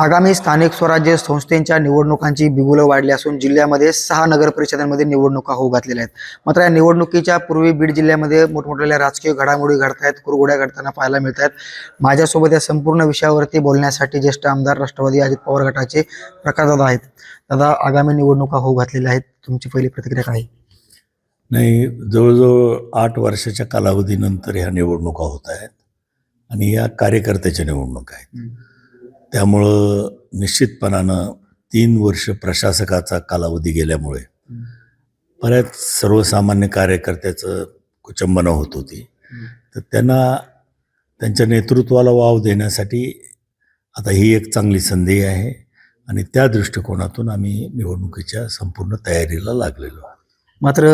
आगामी स्थानिक स्वराज्य संस्थेच्या निवडणुकांची बिगुलं वाढली असून जिल्ह्यामध्ये सहा नगर परिषदांमध्ये निवडणुका होऊ घातलेल्या आहेत. मात्र या निवडणुकीच्या पूर्वी बीड जिल्ह्यामध्ये मोठमोठ्या राजकीय घडामोडी घडत आहेत कुरघोड्या घडताना पाहायला मिळत आहेत माझ्यासोबत या संपूर्ण विषयावरती बोलण्यासाठी ज्येष्ठ आमदार राष्ट्रवादी अजित पवार गटाचे प्रकाशदादा आहेत. दादा आगामी निवडणुका होऊ घातलेल्या आहेत. तुमची पहिली प्रतिक्रिया काय? नाही जवळजवळ आठ वर्षाच्या कालावधीनंतर ह्या निवडणुका होत आहेत आणि या कार्यकर्त्याच्या निवडणुका आहेत. त्यामुळं निश्चितपणानं तीन वर्ष प्रशासकाचा कालावधी गेल्यामुळे बऱ्याच सर्वसामान्य कार्यकर्त्याचं कुचंबना होत होती. तर त्यांना त्यांच्या नेतृत्वाला वाव देण्यासाठी आता ही एक चांगली संधी आहे आणि त्या दृष्टिकोनातून आम्ही निवडणुकीच्या संपूर्ण तयारीला लागलेलो आहोत. मात्र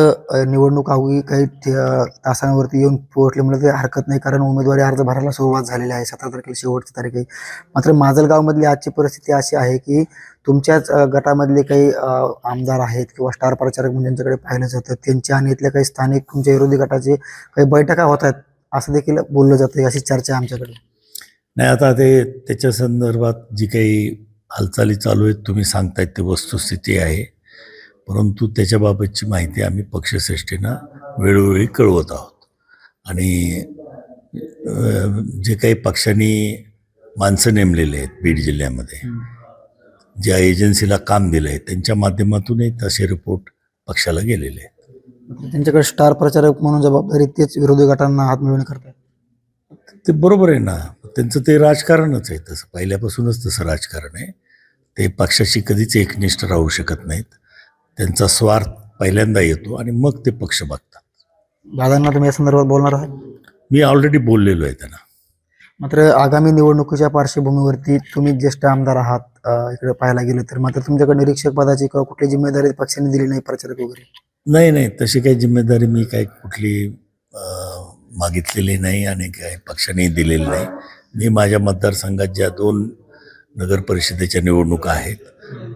निवडणूक अवघी काही तासांवरती येऊन पोहोचल्यामुळे ते हरकत नाही. कारण उमेदवारी अर्ज भरायला सुरुवात झालेली आहे. सतरा तारखेला शेवटची तारीख आहे. मात्र माजलगावमधली आजची परिस्थिती अशी आहे की तुमच्याच गटामधले काही आमदार आहेत किंवा स्टार प्रचारक म्हणजे ज्यांच्याकडे पाहिलं जातं त्यांच्या आणि इथल्या काही स्थानिक तुमच्या विरोधी गटाचे काही बैठका होत आहेत असं देखील बोललं जातं अशी चर्चा आमच्याकडे. नाही आता ते त्याच्या संदर्भात जी काही हालचाली चालू आहेत तुम्ही सांगतायत ती वस्तुस्थिती आहे. परंतु त्याच्याबाबतची माहिती आम्ही पक्षश्रेष्ठींना वेळोवेळी कळवत आहोत. आणि जे काही पक्षांनी माणसं नेमलेले आहेत बीड जिल्ह्यामध्ये ज्या एजन्सीला काम दिलं आहे त्यांच्या माध्यमातूनही तसे रिपोर्ट पक्षाला गेलेले आहेत. त्यांच्याकडे स्टार प्रचारक म्हणून जबाबदारी तेच विरोधी गटांना हात मिळवणे करतात ते बरोबर आहे ना. त्यांचं ते राजकारणच आहे तसं. पहिल्यापासूनच तसं राजकारण आहे. ते पक्षाशी कधीच एकनिष्ठ राहू शकत नाहीत. त्यांचा स्वार्थ पहिल्यांदा येतो आणि मग ते पक्ष बघतात. दादांना तुम्ही या संदर्भात बोलणार आहात? मी ऑलरेडी बोललेलो आहे त्यांना. मात्र आगामी निवडणुकीच्या पार्श्वभूमीवरती तुम्ही ज्येष्ठ आमदार आहात इकडे पाहायला गेलं तर. मात्र तुमच्याकडे निरीक्षक पदाची किंवा कुठली जिम्मेदारी पक्षाने दिली नाही प्रचारक वगैरे? नाही नाही. तशी काही जिम्मेदारी मी काही कुठली मागितलेली नाही आणि काही पक्षाने दिलेली नाही. मी माझ्या मतदारसंघात ज्या दोन नगर परिषदेच्या निवडणुका आहेत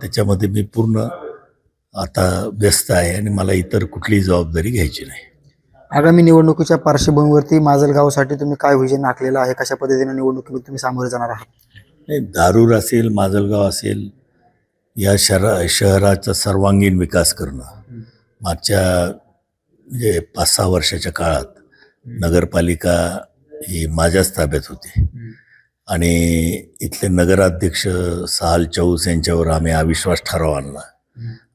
त्याच्यामध्ये मी पूर्ण आता व्यस्त आहे आणि मला इतर कुठलीही जबाबदारी घ्यायची नाही. आगामी निवडणुकीच्या पार्श्वभूमीवरती माजलगावसाठी तुम्ही काय विजन आखलेलं आहे? कशा पद्धतीने निवडणुकीमध्ये तुम्ही सामोरे जाणार आहात? नाही दारूर असेल माजलगाव असेल या शहरा शहराचा सर्वांगीण विकास करणं. मागच्या म्हणजे पाच सहा वर्षाच्या काळात नगरपालिका ही माझ्याच ताब्यात होती. आणि इथले नगराध्यक्ष सहाल चौस यांच्यावर आम्ही अविश्वास ठराव आणला.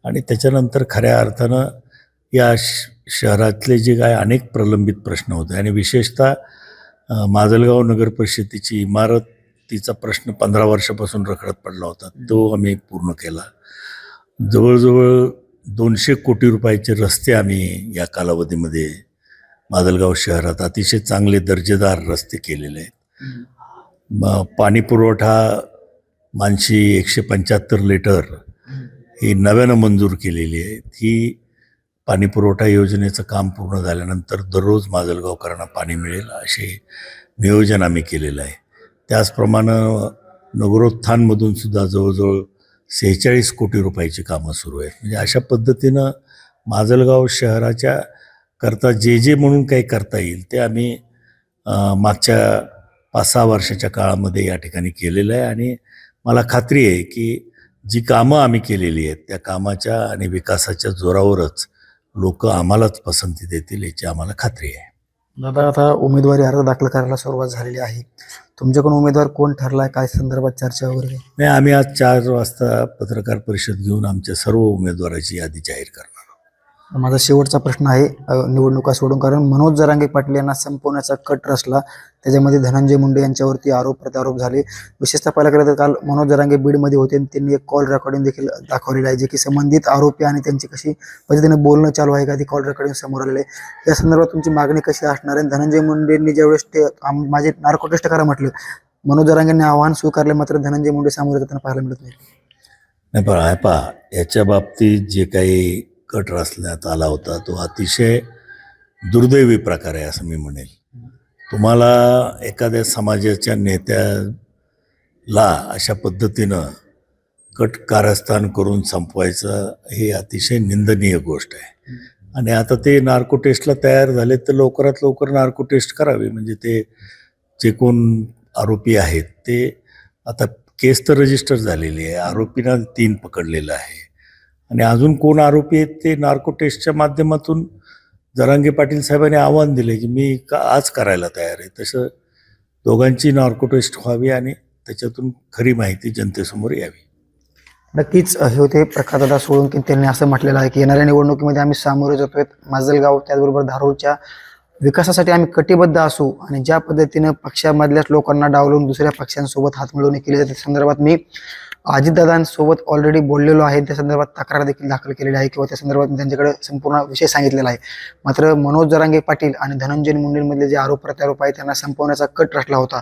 आणि त्याच्यानंतर खऱ्या अर्थानं या श शहरातले जे काय अनेक प्रलंबित प्रश्न होते. आणि विशेषतः माजलगाव नगर परिषदेची इमारत तिचा प्रश्न पंधरा वर्षापासून रखडत पडला होता. तो आम्ही पूर्ण केला. जवळजवळ दोनशे कोटी रुपयाचे रस्ते आम्ही या कालावधीमध्ये माजलगाव शहरात अतिशय चांगले दर्जेदार रस्ते केलेले आहेत. मग पाणी पुरवठा मानशी एकशे पंच्याहत्तर लिटर ही नव्यानं मंजूर केलेली आहे. ही पाणी पुरवठा योजनेचं काम पूर्ण झाल्यानंतर दररोज माजलगावकरांना पाणी मिळेल असे नियोजन आम्ही केलेलं आहे. त्याचप्रमाणे नगरोत्थानमधून सुद्धा जवळजवळ सेहेचाळीस कोटी रुपयाची कामं सुरू आहेत. म्हणजे अशा पद्धतीनं माजलगाव शहराच्या करता जे जे म्हणून काही करता येईल ते आम्ही मागच्या पाच सहा वर्षाच्या काळामध्ये या ठिकाणी केलेलं आहे. आणि मला खात्री आहे की जी कामं आम्ही केलेली आहेत त्या कामाच्या आणि विकासाच्या जोरावरच लोक आम्हालाच पसंती देतील याची आम्हाला खात्री आहे दादा आता उमेदवारी अर्ज दाखल करायला सुरुवात झालेली आहे तुमच्याकडून उमेदवार कोण ठरलाय काय संदर्भात चर्चा वगैरे? नाही आम्ही आज चार वाजता पत्रकार परिषद घेऊन आमच्या सर्व उमेदवाराची यादी जाहीर करणार. माझा शेवटचा प्रश्न आहे निवडणुका सोडून. कारण मनोज जरांगे पाटील यांना संपवण्याचा कट रचला. त्याच्यामध्ये धनंजय मुंडे यांच्यावरती आरोप प्रत्यारोप झाले. विशेषतः पाहिलं गेलं तर काल मनोज जरांगे बीडमध्ये होते आणि त्यांनी एक कॉल रेकॉर्डिंग देखील दाखवलेलं आहे जे की संबंधित आरोपी आणि त्यांची कशी पद्धतीने बोलणं चालू आहे का ती कॉल रेकॉर्डिंग समोर आलेलं आहे. या संदर्भात तुमची मागणी कशी असणार आहे? धनंजय मुंडेंनी ज्यावेळेस ते आम- माझे नार्को टेस्ट करा म्हटलं मनोज जरांगेंनी आव्हान स्वीकारले मात्र धनंजय मुंडे सामोरे जाताना पाहायला मिळत नाही. नाही पण पहा याच्या बाबतीत जे काही कट रचण्यात आला होता. तो अतिशय दुर्दैवी प्रकार आहे असं मी म्हणेल. तुम्हाला एखाद्या समाजाच्या नेत्याला अशा पद्धतीनं कट कारस्थान करून संपवायचं हे अतिशय निंदनीय गोष्ट आहे. आणि आता ते नार्को टेस्टला तयार झाले तर लवकरात लवकर नार्को टेस्ट करावी. म्हणजे ते जे कोण आरोपी आहेत. ते आता केस तर रजिस्टर झालेली आहे. आरोपींना तीन पकडलेलं आहे. आणि अजून कोण आरोपी आहेत ते नार्को टेस्टच्या माध्यमातून जरांगे पाटील साहेबांनी आव्हान दिले की मी का आज करायला तयार आहे. तसं दोघांची नार्को टेस्ट व्हावी आणि त्याच्यातून खरी माहिती जनतेसमोर यावी. नक्कीच हे होते प्रकाशदादा सोळंकी त्यांनी असं म्हटलेलं आहे की येणाऱ्या निवडणुकीमध्ये आम्ही सामोरे जातोय. माजलगाव त्याचबरोबर धारूरच्या विकासासाठी आम्ही कटिबद्ध असू आणि ज्या पद्धतीनं पक्षामधल्याच लोकांना डावलून दुसऱ्या पक्षांसोबत हात मिळवणी केली जाते संदर्भात मी अजितदादांसोबत ऑलरेडी बोललेलो आहे. त्या संदर्भात तक्रार देखील दाखल केलेली आहे किंवा त्या संदर्भात मी त्यांच्याकडे संपूर्ण विषय सांगितलेला आहे. मात्र मनोज जरांगे पाटील आणि धनंजय मुंडेंमधले जे आरोप प्रत्यारोप आहे त्यांना संपवण्याचा कट रचला होता.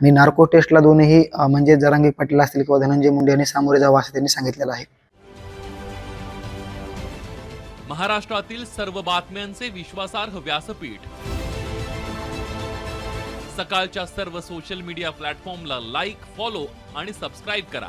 आणि नार्को टेस्टला दोन्ही म्हणजे जरांगे पाटील असतील किंवा धनंजय मुंडे यांनी सामोरे जावं असं त्यांनी सांगितलेलं आहे. महाराष्ट्रातील सर्व बातम्यांचे विश्वासार्ह व्यासपीठ. सकाळच्या सर्व सोशल मीडिया प्लॅटफॉर्मला लाईक फॉलो आणि सबस्क्राईब करा.